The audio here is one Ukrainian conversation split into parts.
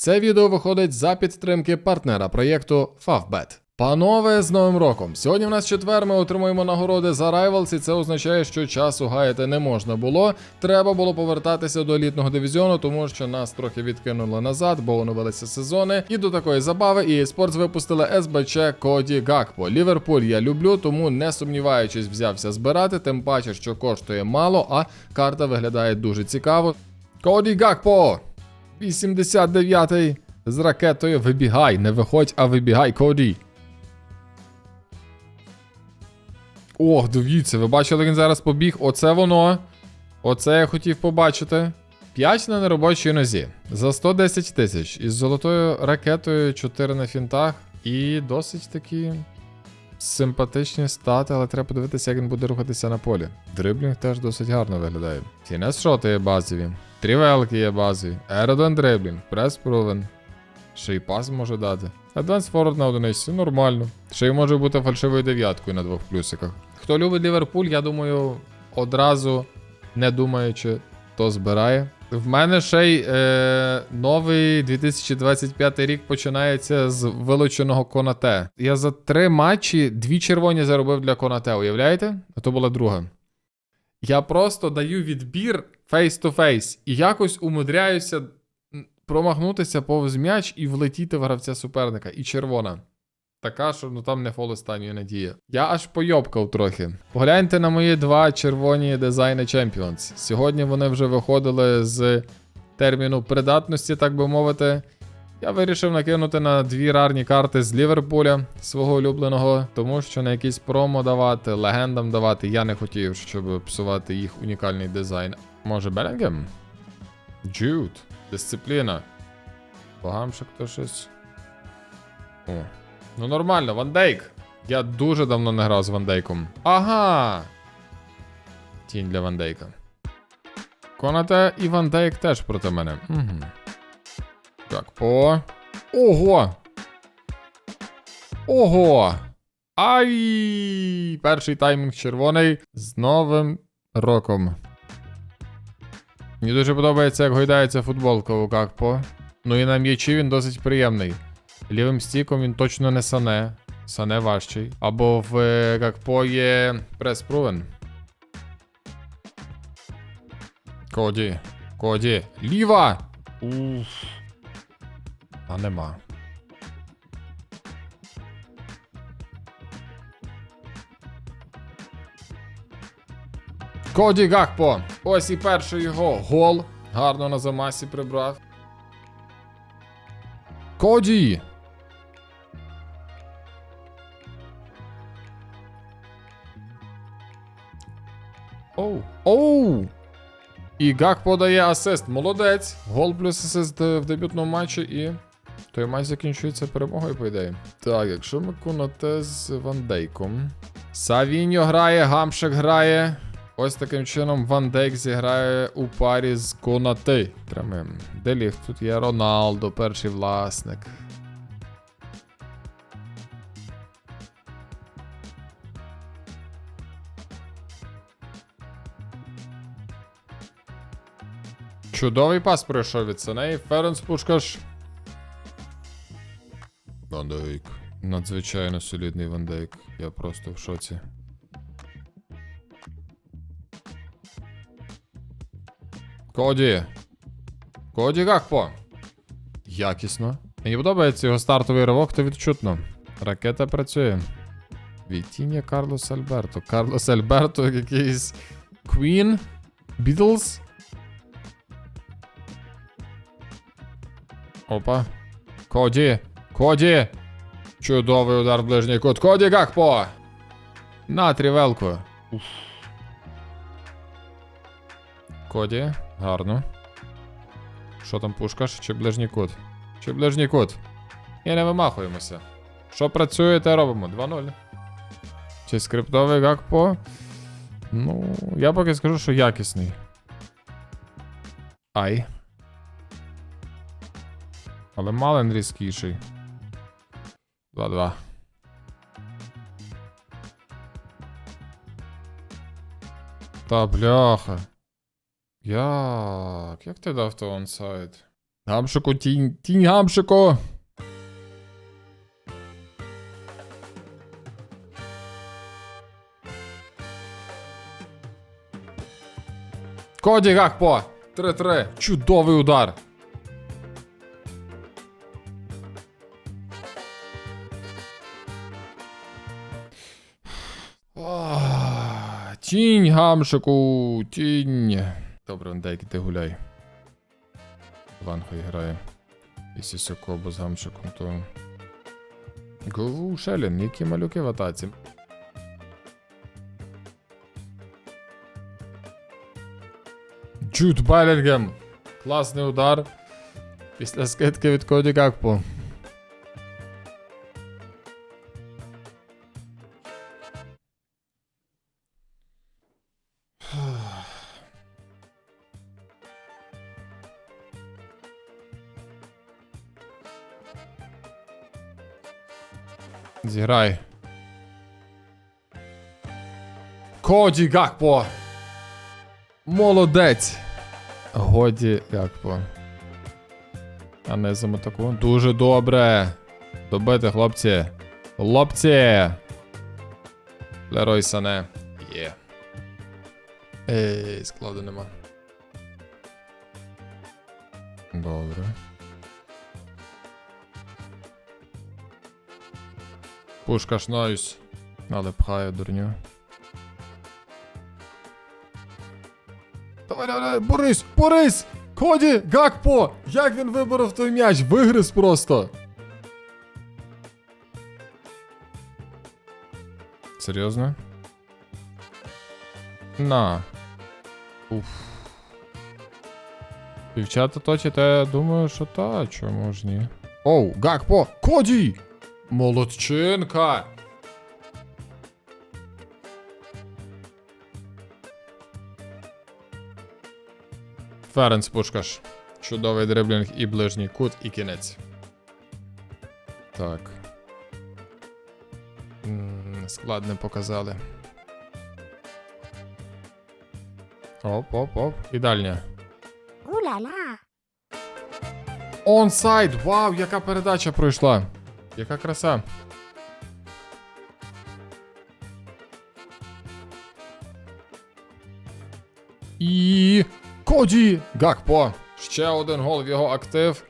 Це відео виходить за підтримки партнера проєкту Favbet. Панове, з Новим роком! Сьогодні в нас четвер, ми отримуємо нагороди за Rivals, і це означає, що часу гаяти не можна було. Треба було повертатися до елітного дивізіону, тому що нас трохи відкинули назад, бо оновилися сезони. І до такої забави і Sports випустили СБЧ Коді Гакпо. Ліверпуль я люблю, тому не сумніваючись, взявся збирати, тим паче, що коштує мало, а карта виглядає дуже цікаво. Коді Гакпо! 89-й з ракетою вибігай, не виходь, а вибігай, Коді. Ох, дивіться, ви бачили, він зараз побіг. Оце воно. Оце я хотів побачити. 5 на неробочій нозі. За 110 тисяч. Із золотою ракетою 4 на фінтах. І досить такі симпатичні стати, але треба подивитися, як він буде рухатися на полі. Дриблінг теж досить гарно виглядає. Фінес шоти є базові. Трівелки є базові. Аеродон дриблінг, прес провен. Ще й пас може дати. Адванс форвард на одиниці, нормально. Ще й може бути фальшивою дев'яткою на двох плюсиках. Хто любить Ліверпуль, я думаю, одразу не думаючи, то збирає. В мене ще й е, новий 2025 рік починається з вилученого Конате. Я за три матчі дві червоні заробив для Конате, уявляєте? А то була друга. Я просто даю відбір фейс-то-фейс і якось умудряюся промахнутися повз м'яч і влетіти в гравця суперника. І червона. Така, що ну там не фол останньої надії. Я аж пойобкав трохи. Погляньте на мої два червоні дизайни Champions. Сьогодні вони вже виходили з терміну придатності, так би мовити. Я вирішив накинути на дві рарні карти з Ліверпуля, свого улюбленого, тому що на якийсь промо давати, легендам давати я не хотів, щоб псувати їх унікальний дизайн. Може, Белінгем? Джуд. Дисципліна. Погамше хто щось. О. Ну нормально, Ван Дейк. Я дуже давно не грав з Ван Дейком. Ага. Тінь для Ван Дейка. Конате і Ван Дейк теж проти мене. Угу. Так, по. Ого! Ого! Ай! Перший таймінг червоний з Новим роком. Мені дуже подобається, як гойдається футболка у Какпо. Ну і на м'ячі він досить приємний. Лівим стіком він точно не сане. Сане важчий. Або в е, Гакпо є прес провен. Коді. Коді. Ліва! Уф. А нема. Коді Гакпо. Ось і перший його гол. Гарно на замасі прибрав. Коді! Оу. Оу! І Гак подає асист. Молодець. Гол плюс асист в дебютному матчі і. Той матч закінчується перемогою, по ідеї. Так, якщо ми кунате з Ван Дейком. Савіньо грає, Гамшик грає. Ось таким чином Ван Дейк зіграє у парі з Конати. Тримаємо. Де ліг? Тут є Роналдо, перший власник. Чудовий пас пройшов від Саней. Ференс Пушкаш. Ван Дейк. Надзвичайно солідний Ван Дейк. Я просто в шоці. Коді. Коді Гакпо. Якісно. Мені подобається його стартовий ривок, то відчутно. Ракета працює. Вітіння Карлос Альберто. Карлос Альберто якийсь. Queen. Beatles. Опа. Коді. Коді. Чудовий удар в ближній кут. Коді Гакпо. На трівелку. Уф. Коді. Гарно. Що там пушкаш? Чи ближній кут? Чи ближній кут? І не вимахуємося. Що працює, те робимо. 2-0. Чи скриптовий гакпо? Ну, я поки скажу, що якісний. Ай. Але Мален різкіший. 2-2. Та бляха. Як? Як ти дав то онсайд? Гамшику, тінь, тінь гамшику. Коді Гакпо! 3-3. Чудовий удар. Тінь, гамшику, тінь. Добре, Дейки, ти гуляй. Ванхо грає. І Сісокобо з гамшиком, то. Гову Шелін, які малюки в атаці. Джуд Белінгем. Класний удар. Після скидки від Коді Гакпо. Зіграй. Коді Гакпо. Молодець. Годі Гакпо. А не таку. Дуже добре. Добити, хлопці. Хлопці. Лерой Сане. Є. Ей, складу нема. Добре. Пушка шнаюсь. Але пхаю дурню. Давай, давай, давай, Борис! Борис! Коді! Гакпо! Як він виборов той м'яч? Вигриз просто. Серйозно? На. Уф. Дівчата точать, я думаю, що та, чому ж ні. Оу, Гакпо! Коді! Молодчинка! Ференс Пушкаш. Чудовий дриблінг і ближній кут, і кінець. Так. Склад не показали. Оп, оп, оп. І дальня. Уля-ля. Онсайд! Вау, яка передача пройшла! Яка краса! І. Коді! Гакпо! Ще один гол в його актив.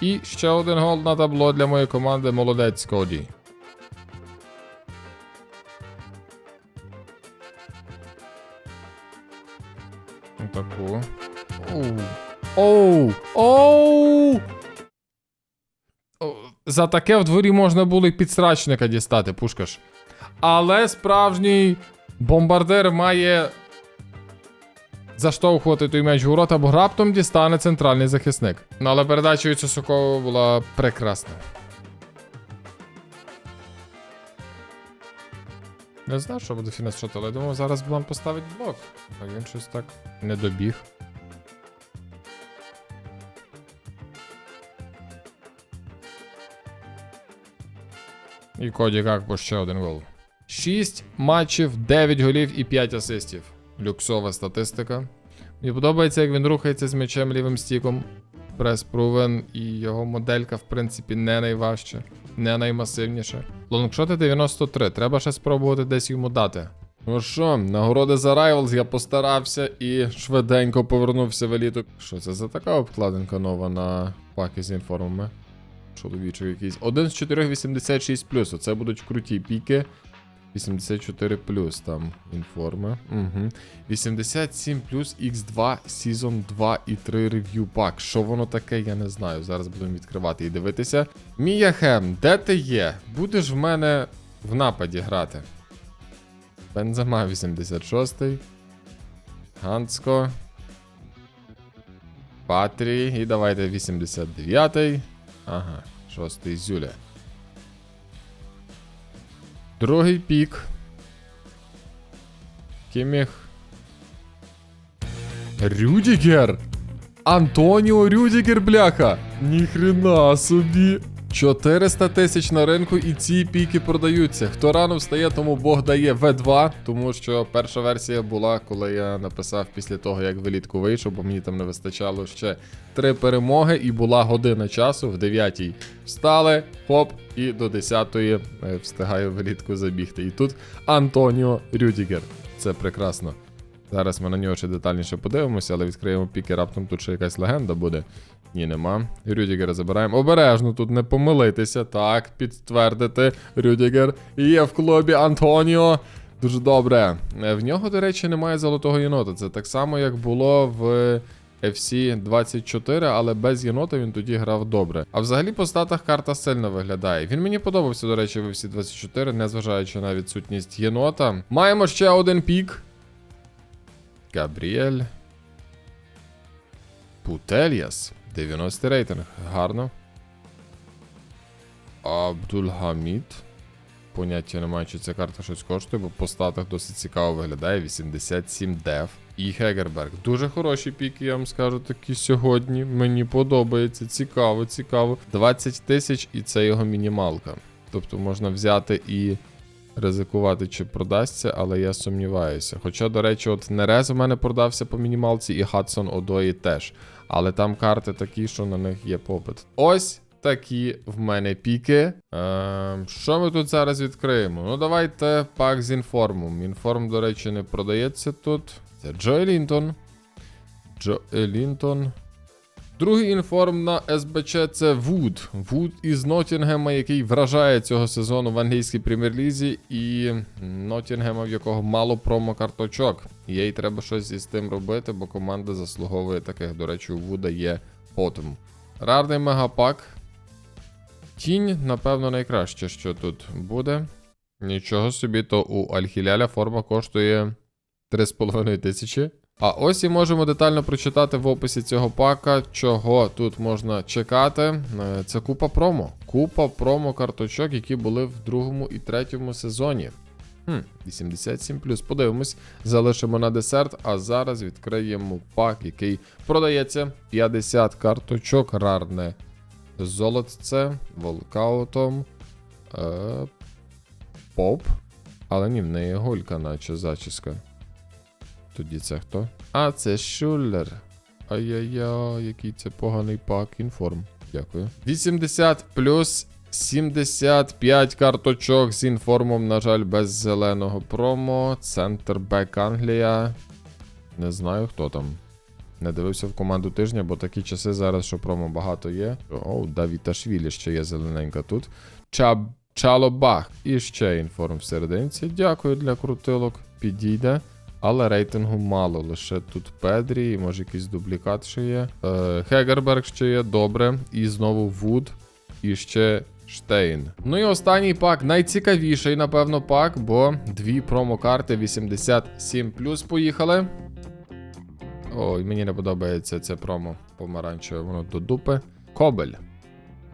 І ще один гол на табло для моєї команди. Молодець Коді. Таку. Оу. Оу! Оу! За таке в дворі можна було і підсрачника дістати, пушкаш. Але справжній бомбардир має заштовхувати той м'яч в ворота, бо раптом дістане центральний захисник. Ну, але передача від Сосокова була прекрасна. Не знаю, що буде шот, але думав, зараз Блан поставить блок. А він щось так не добіг. І Коді Гакпо ще один гол. 6 матчів, 9 голів і 5 асистів. Люксова статистика. Мені подобається, як він рухається з м'ячем лівим стіком. Прес провен, і його моделька, в принципі, не найважча, не наймасивніша. Лонгшоти 93, треба ще спробувати десь йому дати. Ну що, нагороди за Rivals я постарався і швиденько повернувся в еліту. Що це за така обкладинка нова на паки з інформами? Чоловічий якийсь. Один з 4 86 Оце будуть круті піки. 84 там інформи. Угу. 87 X2 Season 2 і 3 рев'ю пак. Що воно таке, я не знаю. Зараз будемо відкривати і дивитися. Мія Хем, де ти є? Будеш в мене в нападі грати. Бензема 86. Ганцко. Патрі. І давайте 89. Ага, 6 Зюля. Другий пік. Кіміх. Рюдігер. Антоніо Рюдігер, бляха. Ніхрена собі. 400 тисяч на ринку, і ці піки продаються. Хто рано встає, тому Бог дає V2, тому що перша версія була, коли я написав після того, як влітку вийшов, бо мені там не вистачало ще три перемоги, і була година часу в 9 Встали, хоп, і до 10-ї е, встигаю влітку забігти. І тут Антоніо Рюдігер. Це прекрасно. Зараз ми на нього ще детальніше подивимося, але відкриємо піки, раптом тут ще якась легенда буде. Ні, нема. Рюдігера забираємо. Обережно тут не помилитися. Так, підтвердити. Рюдігер є в клубі Антоніо. Дуже добре. Е, В нього, до речі, немає золотого єнота. Це так само, як було в FC 24, але без єнота він тоді грав добре. А взагалі по статах карта сильно виглядає. Він мені подобався, до речі, в FC 24, незважаючи на відсутність єнота. Маємо ще один пік. Габріель. Путельяс. 90 рейтинг. Гарно. Абдульгамід. Поняття немає, чи ця карта щось коштує, бо по статах досить цікаво виглядає. 87 деф. І Хегерберг. Дуже хороші піки, я вам скажу такі сьогодні. Мені подобається. Цікаво, цікаво. 20 тисяч і це його мінімалка. Тобто можна взяти і ризикувати, чи продасться, але я сумніваюся. Хоча, до речі, от Нерез у мене продався по мінімалці, і Хадсон Одої теж. Але там карти такі, що на них є попит. Ось такі в мене піки. Ем, що ми тут зараз відкриємо? Ну, давайте пак з інформом. Інформ, до речі, не продається тут. Це Джо Лінтон. Джо Лінтон. Другий інформ на СБЧ це Вуд. Вуд із Ноттінгема, який вражає цього сезону в англійській прем'єр-лізі, і Ноттінгема, в якого мало промо-карточок. Їй треба щось із тим робити, бо команда заслуговує таких. До речі, у Вуда є потом. Рарний мегапак. Тінь, напевно, найкраще, що тут буде. Нічого собі, то у Альхіляля форма коштує 3,5 тисячі. А ось і можемо детально прочитати в описі цього пака, чого тут можна чекати. Е, Це купа промо. Купа промо карточок, які були в другому і третьому сезоні. Хм, 87 Подивимось, залишимо на десерт. А зараз відкриємо пак, який продається 50 карточок рарне. Золотце, волкаутом. Е, поп. Але ні, в неї голька, наче зачіска. Тоді це хто? А, це Шуллер. Ай-яй-яй, який це поганий пак. Інформ. Дякую. 80 плюс 75 карточок з інформом, на жаль, без зеленого промо. Центр Бек Англія. Не знаю, хто там. Не дивився в команду тижня, бо такі часи зараз, що промо багато є. Оу, Давіташвілі ще є зелененька тут. Чаб... Чалобах. І ще інформ в серединці. Дякую для крутилок. Підійде. Але рейтингу мало. Лише тут Педрі, може якийсь дублікат ще є. Е, Хегерберг ще є, добре. І знову Вуд. І ще Штейн. Ну і останній пак, найцікавіший, напевно, пак, бо дві промокарти 87 поїхали. Ой, мені не подобається це промо помаранчеве, воно до дупи. Кобель.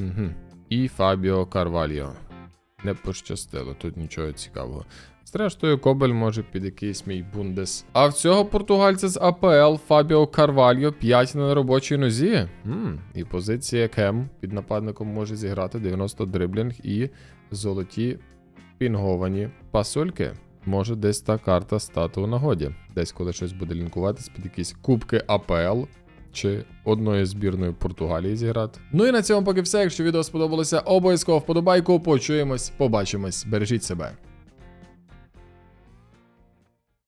Угу. І Фабіо Карвальо. Не пощастило, тут нічого цікавого. Зрештою, Кобель може під якийсь мій бундес. А в цього португальця з АПЛ Фабіо Карвальо 5 на робочій нозі. М, І позиція Кем під нападником може зіграти 90 дриблінг і золоті пінговані пасольки. Може десь та карта стати у нагоді. Десь коли щось буде лінкуватись під якісь кубки АПЛ. Чи одної збірної Португалії зіграти. Ну і на цьому поки все. Якщо відео сподобалося, обов'язково вподобайку. Почуємось, побачимось. Бережіть себе.